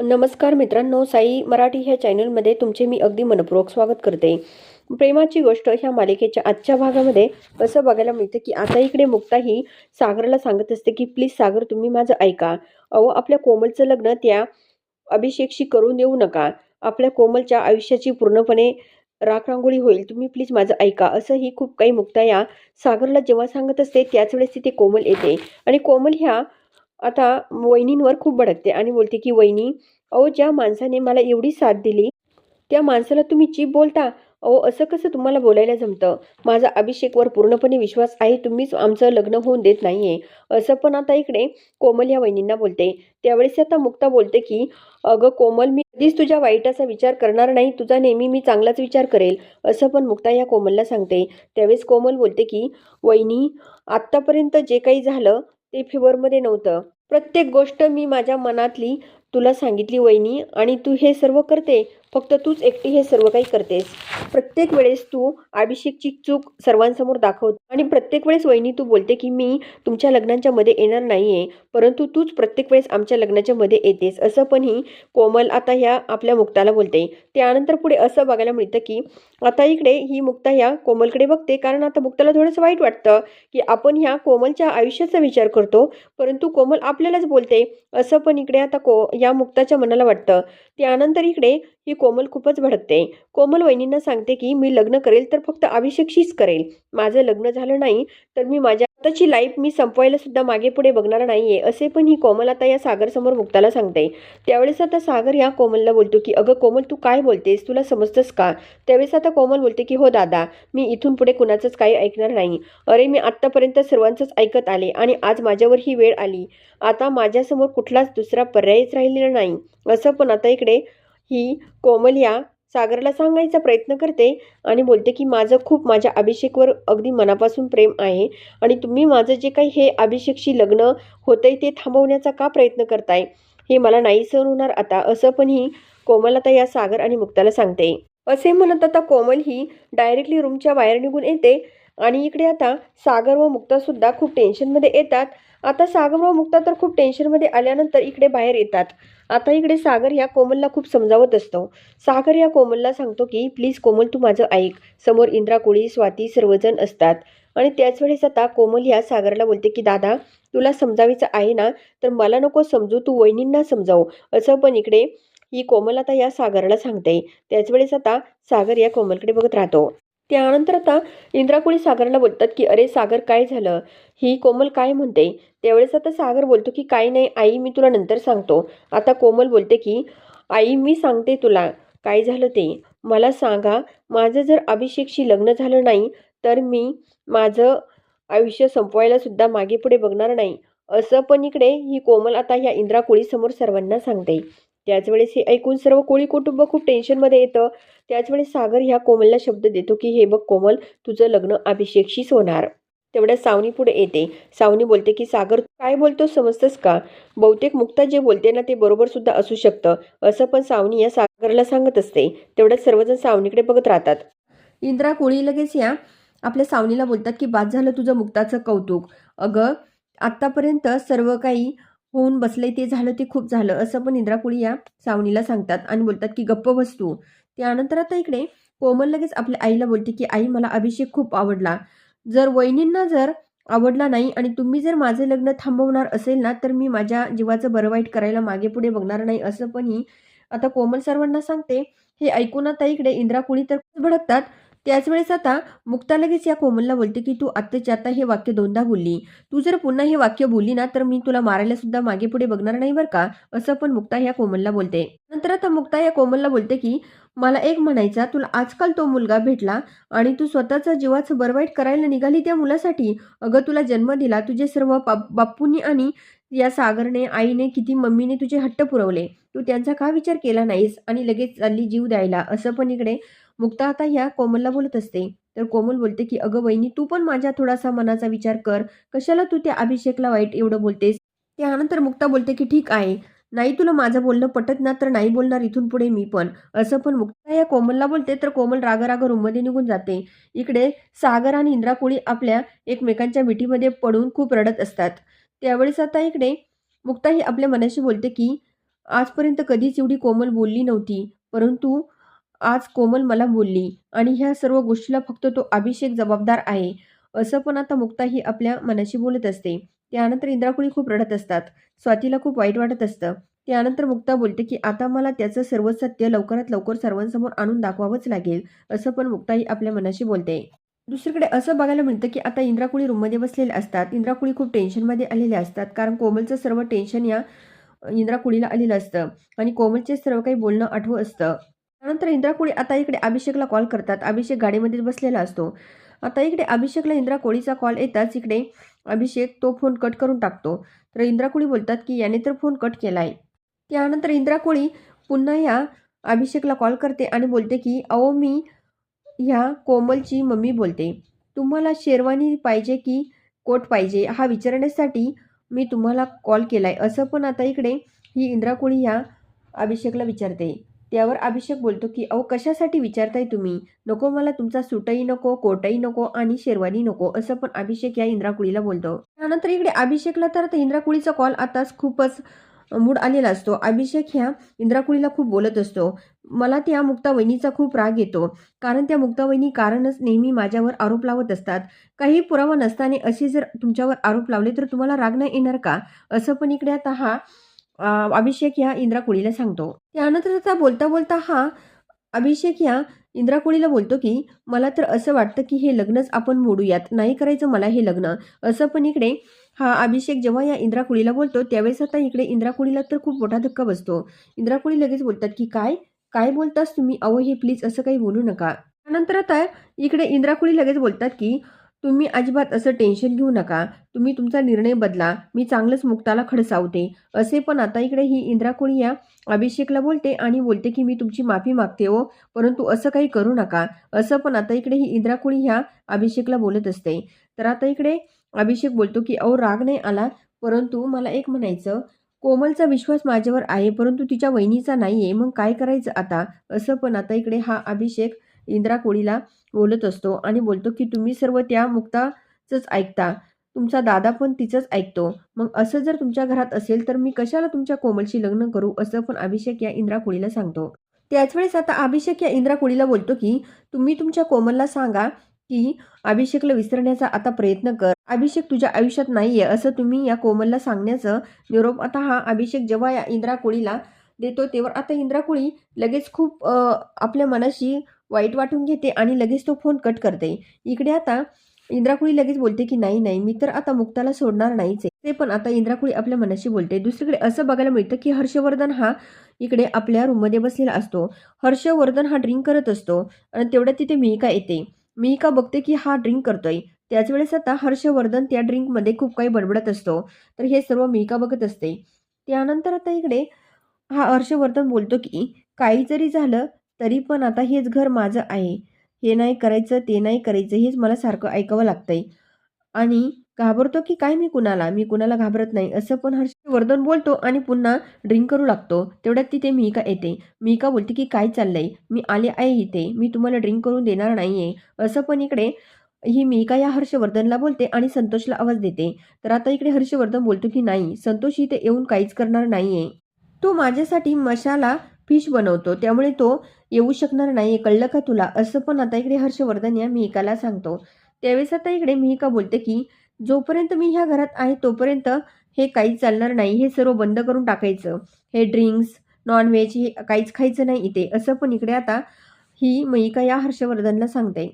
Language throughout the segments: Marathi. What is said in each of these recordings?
नमस्कार मित्रांनो साई मराठी ह्या चॅनलमध्ये तुमचे मी अगदी मनपूर्वक स्वागत करते. प्रेमाची गोष्ट ह्या मालिकेच्या आजच्या भागामध्ये असं बघायला मिळतं की आता इकडे मुक्ता ही सागरला सांगत असते की प्लीज सागर तुम्ही माझं ऐका. अहो आपल्या कोमलचं लग्न त्या अभिषेकशी करून देऊ नका. आपल्या कोमलच्या आयुष्याची पूर्णपणे राखरांगोळी होईल. तुम्ही प्लीज माझं ऐका. असं ही खूप काही मुक्ता या सागरला जेव्हा सांगत असते त्याच वेळेस तिथे कोमल येते. आणि कोमल ह्या आता वहिनींवर खूप भडकते आणि बोलते की वहिनी अहो ज्या माणसाने मला एवढी साथ दिली त्या माणसाला तुम्ही चीप बोलता? अहो असं कसं तुम्हाला बोलायला जमतं? माझा अभिषेकवर पूर्णपणे विश्वास आहे तुम्हीच आमचं लग्न होऊन देत नाही आहे असं पण आता इकडे कोमल या वहिनींना बोलते. त्यावेळेस आता मुक्ता बोलते की अगं कोमल मी कधीच तुझ्या वाईटाचा विचार करणार नाही तुझा नेहमी मी चांगलाच विचार करेल. असं पण मुक्ता या कोमलला सांगते. त्यावेळेस कोमल बोलते की वहिनी आत्तापर्यंत जे काही झालं ते फेवरमध्ये नव्हतं. प्रत्येक गोष्ट मी माझ्या मनातली तुला सांगितली वहिनी आणि तू हे सर्व करते फक्त तूच एकटी हे सर्व काही करतेस. प्रत्येक वेळेस तू अभिषेकची चूक सर्वांसमोर दाखवत आणि प्रत्येक वेळेस वहिनी तू बोलते की मी तुमच्या लग्नांच्या मध्ये येणार नाहीये परंतु तूच प्रत्येक वेळेस आमच्या लग्नाच्या मध्ये येतेस. असं पण ही कोमल आता ह्या आपल्या मुक्ताला बोलते. त्यानंतर पुढे असं बघायला मिळतं की आता इकडे ही मुक्ता ह्या कोमलकडे बघते कारण आता मुक्ताला थोडंसं वाईट वाटतं की आपण ह्या कोमलच्या आयुष्याचा विचार करतो परंतु कोमल आपल्यालाच बोलते. असं पण इकडे आता को या मुक्ताच्या मनाला वाटतं. त्यानंतर इकडे ही कोमल खूपच भडकते. कोमल वहिनींना सांगते की मी लग्न करेल तर फक्त अभिषेकशीच करेल. माझं लग्न झालं नाही तर मी माझ्या स्वतःची लाईफ मी संपवायला सुद्धा मागे पुढे बघणार नाहीये. असे पण ही कोमल आता या सागरसमोर मुक्ताला सांगते. त्यावेळेस आता सागर या कोमलला बोलतो की अगं कोमल तू काय बोलतेस? तुला समजतंस का? त्यावेळेस आता कोमल बोलते की हो दादा मी इथून पुढे कुणाचंच काही ऐकणार नाही. अरे मी आत्तापर्यंत सर्वांचंच ऐकत आले आणि आज माझ्यावर ही वेळ आली. आता माझ्यासमोर कुठलाच दुसरा पर्यायच राहिलेला नाही. असं पण आता इकडे ही कोमल या सागरला सांगायचा प्रयत्न करते आणि बोलते की माझं खूप माझ्या अभिषेकवर अगदी मनापासून प्रेम आहे आणि तुम्ही माझं जे काही हे अभिषेकशी लग्न होतंय ते थांबवण्याचा का प्रयत्न करताय? हे मला नाही सहन होणार आता. असं पण ही कोमल आता या सागर आणि मुक्ताला सांगते. असे म्हणत आता कोमल ही डायरेक्टली रूमच्या बाहेर निघून येते आणि इकडे आता सागर व मुक्तासुद्धा खूप टेन्शनमध्ये येतात. आता सागर व मुक्ता तर खूप टेन्शनमध्ये आल्यानंतर इकडे बाहेर येतात. आता इकडे सागर या कोमलला खूप समजावत असतो. सागर या कोमलला सांगतो की प्लीज कोमल तू माझं ऐक. समोर इंद्रा कोळी स्वाती सर्वजण असतात. आणि त्याच वेळेस आता कोमल ह्या सागरला बोलते की दादा तुला समजावायचं आहे ना तर मला नको समजू तू वहिनींना समजावू. असं पण इकडे ही कोमल आता या सागरला सांगते. त्याच वेळेस आता सागर या कोमलकडे बघत राहतो. त्यानंतर आता इंद्राकुळी सागरला बोलतात की अरे सागर काय झालं? ही कोमल काय म्हणते? त्यावेळेस आता सागर बोलतो की काय नाही आई मी तुला नंतर सांगतो. आता कोमल बोलते की आई मी सांगते तुला काय झालं ते? मला सांगा माझं जर अभिषेकशी लग्न झालं नाही तर मी माझं आयुष्य संपवायला सुद्धा मागे पुढे बघणार नाही. असं पण इकडे ही कोमल आता ह्या इंद्राकुळीसमोर सर्वांना सांगते. त्याचवेळेस हे ऐकून सर्व कोळी कुटुंब खूप टेन्शनमध्ये येतं. त्याचवेळेस सागर ह्या कोमलला शब्द देतो की हे बघ कोमल तुझं लग्न अभिषेकशीच होणार. तेवढ्या सावनी पुढे येते. सावनी बोलते की सागर तू काय बोलतो समजतंस का? बहुतेक मुक्ता जे बोलते ना ते बरोबर सुद्धा असू शकतं. असं पण सावनी या सागरला सांगत असते. तेवढ्यात सर्वजण सावनीकडे बघत राहतात. इंद्रा कोळी लगेच या आपल्या सावनीला बोलतात की बाद झालं तुझं मुक्ताचं कौतुक. अगं आत्तापर्यंत सर्व काही होऊन बसले ते झालं ते खूप झालं असं पण इंद्राकुळी या सावनीला सांगतात आणि बोलतात की गप्प बसतू त्यानंतर आता इकडे कोमल लगेच आपल्या आईला बोलते की आई मला अभिषेक खूप आवडला. जर वहिनींना जर आवडला नाही आणि तुम्ही जर माझे लग्न थांबवणार असेल ना तर मी माझ्या जीवाचं बरं वाईट करायला मागे पुढे बघणार नाही असं पण ही आता कोमल सर्वांना सांगते. हे ऐकून आता इकडे इंद्रा कुळी तर भडकतात. त्याच वेळेस आता मुक्ता लगेच या कोमलला बोलते की तू आत्ताच्या आता हे वाक्य दोनदा बोलली. तू जर पुन्हा हे वाक्य बोलली ना तर मी तुला मारायला सुद्धा मागे पुढे बघणार नाही बरं का? असं पण मुक्ता या कोमलला बोलते. नंतर आता मुक्ता या कोमलला बोलते की मला एक म्हणायचा तुला आजकाल तो मुलगा भेटला आणि तू स्वतःचं जीवाचं बरवाईट करायला निघाली त्या मुलासाठी? अगं तुला जन्म दिला तुझे सर्व बाप बाप्पूंनी आणि या सागरने आईने किती मम्मीने तुझे हट्ट पुरवले. तू त्यांचा का विचार केला नाहीस आणि लगेच चालली जीव द्यायला? असं पण इकडे मुक्ता आता ह्या कोमलला बोलत असते. तर कोमल बोलते की अगं वहिनी तू पण माझ्या थोडासा मनाचा विचार कर. कशाला तू त्या अभिषेकला वाईट एवढं बोलतेस? त्यानंतर मुक्ता बोलते की ठीक आहे. नाही तुला माझं बोलणं पटत ना तर नाही बोलणार इथून पुढे मी पण. असं पण मुक्ता या कोमलला बोलते तर कोमल राग राग रूममध्ये निघून जाते. इकडे सागर आणि इंद्रा कोळी आपल्या एकमेकांच्या मिठीमध्ये पडून खूप रडत असतात. त्यावेळेस आता इकडे मुक्ता ही आपल्या मनाशी बोलते की आजपर्यंत कधीच एवढी कोमल बोलली नव्हती. परंतु आज कोमल मला बोलली आणि ह्या सर्व गोष्टीला फक्त तो अभिषेक जबाबदार आहे. असं पण आता मुक्ता ही आपल्या मनाशी बोलत असते. त्यानंतर इंद्राकुळी खूप रडत असतात. स्वातीला खूप वाईट वाटत असतं. त्यानंतर मुक्ता बोलते की आता मला त्याचं सर्व सत्य लवकरात लवकर सर्वांसमोर आणून दाखवावंच लागेल. असं पण मुक्ताही आपल्या मनाशी बोलते. दुसरीकडे असं बघायला मिळतं की आता इंद्राकुळी रूममध्ये बसलेले असतात. इंद्राकुळी खूप टेन्शनमध्ये आलेले असतात. कारण कोमलचं सर्व टेन्शन या इंद्राकुळीला आलेलं असतं. आणि कोमलचे सर्व काही बोलणं आठवं असतं. त्यानंतर इंद्राकुळी आता इकडे अभिषेकला कॉल करतात. अभिषेक गाडीमध्ये बसलेला असतो. आता इकडे अभिषेकला इंद्रा कोळीचा कॉल येताच इकडे अभिषेक तो फोन कट करून टाकतो. तर इंद्रा कोळी बोलतात की याने तर फोन कट केलाय. त्यानंतर इंद्रा कोळी पुन्हा ह्या अभिषेकला कॉल करते आणि बोलते की अहो मी ह्या कोमलची मम्मी बोलते. तुम्हाला शेरवानी पाहिजे की कोट पाहिजे? हा विचारण्यासाठी मी तुम्हाला कॉल केलाय. असं पण आता इकडे ही इंद्रा कोळी ह्या अभिषेकला विचारते. त्यावर अभिषेक बोलतो की अहो कशासाठी विचारताय तुम्ही? नको मला तुमचा सुटही नको कोटही नको आणि शेरवानी नको असं पण अभिषेक या इंद्राकुळीला बोलतो. त्यानंतर इकडे अभिषेकला तर इंद्राकुळीचा कॉल आताच खूपच मूड आलेला असतो. अभिषेक ह्या इंद्राकुळीला खूप बोलत असतो. मला त्या मुक्ता वहिनीचा खूप राग येतो. कारण त्या मुक्ता वहिनी कारणच नेहमी माझ्यावर आरोप लावत असतात. काही पुरावा नसताना असे जर तुमच्यावर आरोप लावले तर तुम्हाला राग नाही येणार का? असं पण इकडे आता हा अभिषेक ह्या इंद्राकुळीला सांगतो. त्यानंतर आता बोलता बोलता हा अभिषेक ह्या इंद्राकुळीला बोलतो की मला तर असं वाटतं की हे लग्नच आपण मोडूयात. नाही करायचं मला हे लग्न. असं पण इकडे हा अभिषेक जेव्हा या इंद्राकुळीला बोलतो त्यावेळेस आता इकडे इंद्राकुळीला तर खूप मोठा धक्का बसतो. इंद्राकुळी लगेच बोलतात की काय? काय बोलतास तुम्ही? अहो हे प्लीज असं काही बोलू नका. त्यानंतर आता इकडे इंद्राकुळी लगेच बोलतात की तुम्ही अजिबात असं टेन्शन घेऊ नका. तुम्ही तुमचा निर्णय बदला. मी चांगलंच मुक्ताला खडसावते. असे पण आता इकडे ही इंद्रा या अभिषेकला बोलते आणि बोलते की मी तुमची माफी मागते हो. परंतु असं काही करू नका. असं पण आता इकडे ही इंद्राकुळी ह्या अभिषेकला बोलत असते. तर आता इकडे अभिषेक बोलतो की अहो राग नाही आला. परंतु मला एक म्हणायचं. कोमलचा विश्वास माझ्यावर आहे परंतु तिच्या वहिनीचा नाही आहे मग काय करायचं आता? असं पण आता इकडे हा अभिषेक इंद्रा कोळीला बोलत असतो आणि बोलतो की तुम्ही सर्व त्या मुक्ताचंच ऐकता. तुमचा दादा पण तिचंच ऐकतो. मग असं जर तुमच्या घरात असेल तर मी कशाला तुमच्या कोमलशी लग्न करू? असं पण अभिषेक या इंद्रा कोळीला सांगतो. त्याच वेळेस आता अभिषेक या इंद्रा कोळीला बोलतो की तुम्ही तुमच्या कोमलला सांगा की अभिषेकला विसरण्याचा आता प्रयत्न कर. अभिषेक तुझ्या आयुष्यात नाहीये असं तुम्ही या कोमलला सांगण्याचं निरोप आता हा अभिषेक जेव्हा या इंद्रा कोळीला देतो तेव्हा आता इंद्रा कोळी लगेच खूप आपल्या मनाशी वाईट वाटून घेते आणि लगेच तो फोन कट करते. इकडे आता इंद्राकुळी लगेच बोलते की नाही नाही मी तर आता मुक्ताला सोडणार नाहीच आहे. ते पण आता इंद्राकुळी आपल्या मनाशी बोलते. दुसरीकडे असं बघायला मिळतं की हर्षवर्धन हा इकडे आपल्या रूममध्ये बसलेला असतो. हर्षवर्धन हा ड्रिंक करत असतो आणि तेवढ्यात तिथे मिहिका येते. मिहिका बघते की हा ड्रिंक करतोय. त्याच वेळेस आता हर्षवर्धन त्या ड्रिंकमध्ये खूप काही बडबडत असतो. तर हे सर्व मिहिका बघत असते. त्यानंतर आता इकडे हा हर्षवर्धन बोलतो की काही जरी झालं. तरी पण आता हेच घर माझं आहे. हे नाही करायचं ते नाही करायचं हेच मला सारखं ऐकावं लागतंय. आणि घाबरतो की काय मी कुणाला? मी कुणाला घाबरत नाही असं पण हर्षवर्धन बोलतो आणि पुन्हा ड्रिंक करू लागतो. तेवढ्यात तिथे मिहिका येते. मिहिका बोलते की काय चाललंय? मी आले आहे इथे. मी तुम्हाला ड्रिंक करून देणार नाहीये. असं पण इकडे ही मिहिका या हर्षवर्धनला बोलते आणि संतोषला आवाज देते. तर आता इकडे हर्षवर्धन बोलतो की नाही संतोष इथे येऊन काहीच करणार नाहीये. तो माझ्यासाठी मशाला फिश बनवतो त्यामुळे तो येऊ शकणार नाही. कळलं का तुला? असं पण आता इकडे हर्षवर्धन या मिहिकाला सांगतो. त्यावेळेस आता इकडे मिहिका बोलते की जोपर्यंत मी ह्या घरात आहे तोपर्यंत हे काहीच चालणार नाही. हे सर्व बंद करून टाकायचं. हे ड्रिंक्स नॉनव्हेज हे काहीच खायचं नाही इथे. असं पण इकडे आता ही मयिका या हर्षवर्धनला सांगते.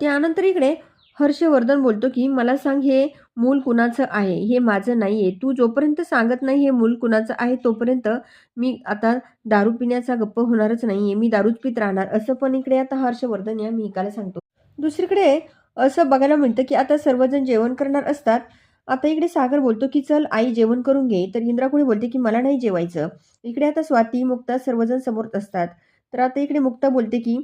त्यानंतर इकडे हर्षवर्धन बोलतो की मला सांग हे मूल कुणाचं आहे? हे माझं नाही आहे तू जोपर्यंत सांगत नाही हे मूल कुणाचं आहे तोपर्यंत मी आता दारू पिण्याचा गप्प होणारच नाहीये. मी दारूच पित राहणार. असं पण इकडे आता हर्षवर्धन या मिहिकाला सांगतो. दुसरीकडे असं बघायला मिळतं की आता सर्वजण जेवण करणार असतात. आता इकडे सागर बोलतो की चल आई जेवण करून घे. तर इंद्राकुळी बोलते की मला नाही जेवायचं. इकडे आता स्वाती मुक्ता सर्वजण समोर असतात. तर आता इकडे मुक्ता बोलते की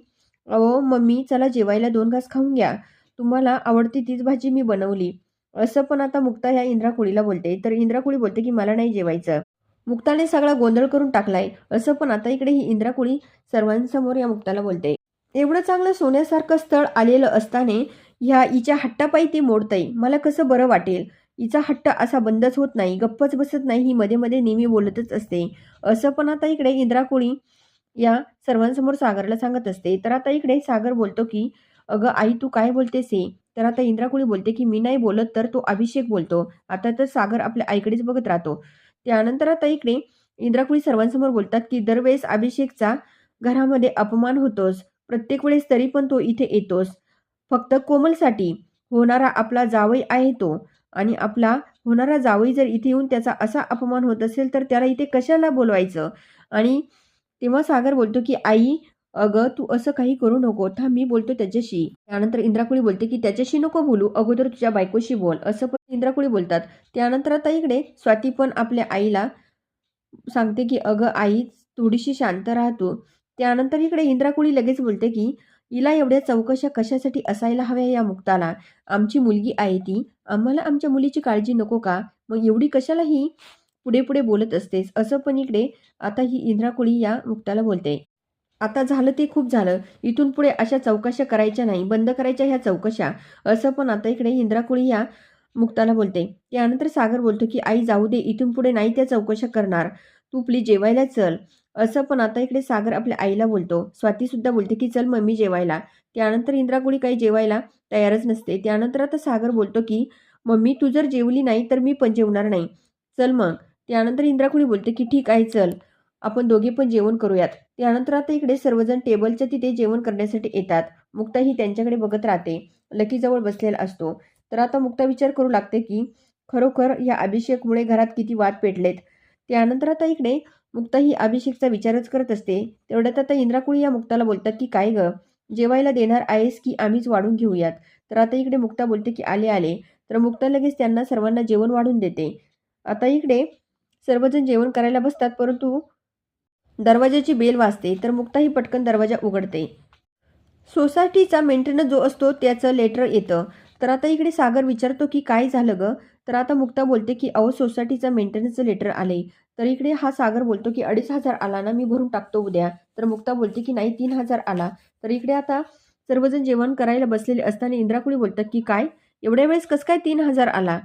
अहो मम्मी चला जेवायला दोन घास खाऊन घ्या. तुम्हाला आवडती तीच भाजी मी बनवली. असं पण आता मुक्ता ह्या इंद्राकुळीला बोलते. तर इंद्राकुळी बोलते की मला नाही जेवायचं. मुक्ताने सगळा गोंधळ करून टाकलाय. असं पण आता इकडे ही इंद्राकुळी सर्वांसमोर या मुक्ताला बोलते. एवढं चांगलं सोन्यासारखं स्थळ आलेलं असताना ह्या हिच्या हट्टापायी ती मोडतंय. मला कसं बरं वाटेल? हिचा हट्ट असा बंदच होत नाही. गप्पच बसत नाही. ही मध्ये मध्ये नेहमी बोलतच असते. असं पण आता इकडे इंद्राकुळी या सर्वांसमोर सागरला सांगत असते. तर आता इकडे सागर बोलतो की अगं आई तू काय बोलतेस हे? तर आता इंद्राकुळी बोलते की मी नाही बोलत तर तो अभिषेक बोलतो. आता तर सागर आपल्या आईकडेच बघत राहतो. त्यानंतर आता इकडे इंद्राकुळी सर्वांसमोर बोलतात की दरवेळेस अभिषेकचा घरामध्ये अपमान होतोस. प्रत्येक वेळेस तरी पण तो इथे येतोस. फक्त कोमलसाठी होणारा आपला जावई आहे तो. आणि आपला होणारा जावई जर इथे येऊन त्याचा असा अपमान होत असेल तर त्याला इथे कशाला बोलवायचं? आणि तेव्हा सागर बोलतो की आई अगं तू असं काही करू नको. थांब मी बोलतो त्याच्याशी. त्यानंतर इंद्राकुळी बोलते की त्याच्याशी नको बोलू. अगोदर तुझ्या बायकोशी बोल. असं पण इंद्राकुळी बोलतात. त्यानंतर आता इकडे स्वाती पण आपल्या आईला सांगते की अगं आई थोडीशी शांत राहतो त्यानंतर इकडे इंद्राकुळी लगेच बोलते की हिला एवढ्या चौकशा कशासाठी असायला हव्या या मुक्ताला? आमची मुलगी आहे ती. आम्हाला आमच्या मुलीची काळजी नको का? मग एवढी कशाला ही पुढे पुढे बोलत असतेस? असं पण इकडे आता ही इंद्राकुळी या मुक्ताला बोलते. आता झालं ते खूप झालं. इथून पुढे अशा चौकशा करायच्या नाही. बंद करायच्या ह्या चौकशा. असं पण आता इकडे इंद्राकुळी या मुक्ताला बोलते. त्यानंतर सागर बोलतो की आई जाऊ दे. इथून पुढे नाही त्या चौकशा करणार. तू प्लीज जेवायला चल. असं पण आता इकडे सागर आपल्या आईला बोलतो. स्वाती सुद्धा बोलते की चल मम्मी जेवायला. त्यानंतर इंद्राकुळी काही जेवायला तयारच नसते. त्यानंतर आता सागर बोलतो की मम्मी तू जर जेवली नाही तर मी पण जेवणार नाही. चल मग. त्यानंतर इंद्राकुळी बोलते की ठीक आहे चल. आपण दोघे पण जेवण करूयात. त्यानंतर आता इकडे सर्वजण टेबलच्या तिथे जेवण करण्यासाठी येतात. मुक्ता ही त्यांच्याकडे बघत राहते. लकीजवळ बसलेला असतो. तर आता मुक्ता विचार करू लागते की खरोखर या अभिषेकमुळे घरात किती वाद पेटलेत? त्यानंतर आता इकडे मुक्ता ही अभिषेकचा विचारच करत असते. तेवढ्यात आता इंद्राकुळी या मुक्ताला बोलतात की काय ग? जेवायला देणार आहेस की आम्हीच वाढून घेऊयात? तर आता इकडे मुक्ता बोलते की आले आले. तर मुक्ता लगेच त्यांना सर्वांना जेवण वाढून देते. आता इकडे सर्वजण जेवण करायला बसतात परंतु दरवाजाची बेल वाजते तर मुक्ताही पटकन दरवाजा उघडते. सोसायटीचा मेंटेनन्स जो असतो त्याचं लेटर येतं. तर आता इकडे सागर विचारतो की काय झालं ग? तर आता मुक्ता बोलते की अहो सोसायटीचा मेंटेनन्सचं लेटर आले तर इकडे हा सागर बोलतो की अडीच हजार आला ना मी भरून टाकतो उद्या. तर मुक्ता बोलते की नाही तीन हजार आला. तर इकडे आता सर्वजण जेवण करायला बसलेले असताना इंद्राकुळी बोलतात की काय? एवढ्या वेळेस कसं काय तीन हजार आला?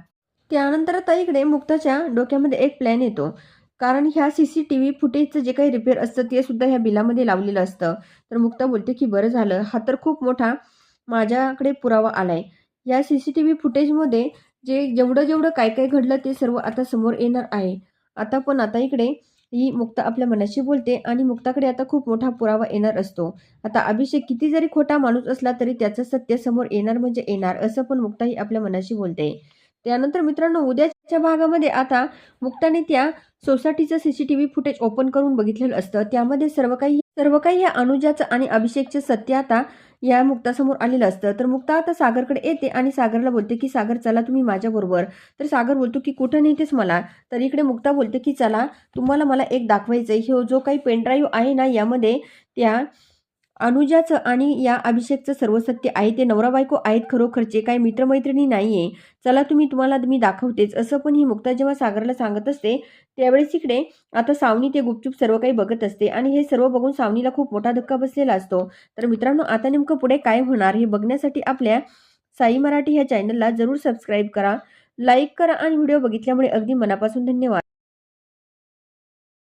त्यानंतर आता इकडे मुक्ताच्या डोक्यामध्ये एक प्लॅन येतो. कारण ह्या सी सी टी व्ही फुटेजचं जे काही रिपेअर असतं ते सुद्धा ह्या बिलामध्ये लावलेलं असतं. तर मुक्ता बोलते की बरं झालं. हा तर खूप मोठा माझ्याकडे पुरावा आलाय. या सी सी टी व्ही फुटेजमध्ये जे जेवढं जेवढं काय काय घडलं ते सर्व आता समोर येणार आहे. आता पण आता इकडे ही मुक्ता आपल्या मनाशी बोलते आणि मुक्ताकडे आता खूप मोठा पुरावा येणार असतो. आता अभिषेक किती जरी खोटा माणूस असला तरी त्याचं सत्य समोर येणार म्हणजे येणार असं पण मुक्ता ही आपल्या मनाशी बोलते. त्यानंतर मित्रांनो उद्याच्या भागामध्ये आता मुक्ताने त्या सोसायटीचं सीसीटीव्ही फुटेज ओपन करून बघितलेलं असतं. त्यामध्ये सर्व काही सर्व काही या अनुजाचं आणि अभिषेकचं सत्य आता या मुक्तासमोर आलेलं असतं. तर मुक्ता आता सागरकडे येते आणि सागरला बोलते की सागर चला तुम्ही माझ्याबरोबर तर सागर बोलतो की कुठं नेतेस मला? तर इकडे मुक्ता बोलते की चला तुम्हाला मला एक दाखवायचं आहे ह्यो जो काही पेनड्राईव्ह आहे ना यामध्ये त्या अनुजाचं आणि या अभिषेकचं सर्व सत्य आहे ते नवरा बायको आहेत खरोखरचे काही मित्रमैत्रिणी नाही आहे चला तुम्ही तुम्हाला मी दाखवतेच. असं पण ही मुक्ता जेव्हा सागरला सांगत असते त्यावेळेस इकडे आता सावनी ते गुपचूप सर्व काही बघत असते आणि हे सर्व बघून सावनीला खूप मोठा धक्का बसलेला असतो. तर मित्रांनो आता नेमकं पुढे काय होणार हे बघण्यासाठी आपल्या साई मराठी ह्या चॅनलला जरूर सबस्क्राईब करा लाईक करा आणि व्हिडिओ बघितल्यामुळे अगदी मनापासून धन्यवाद.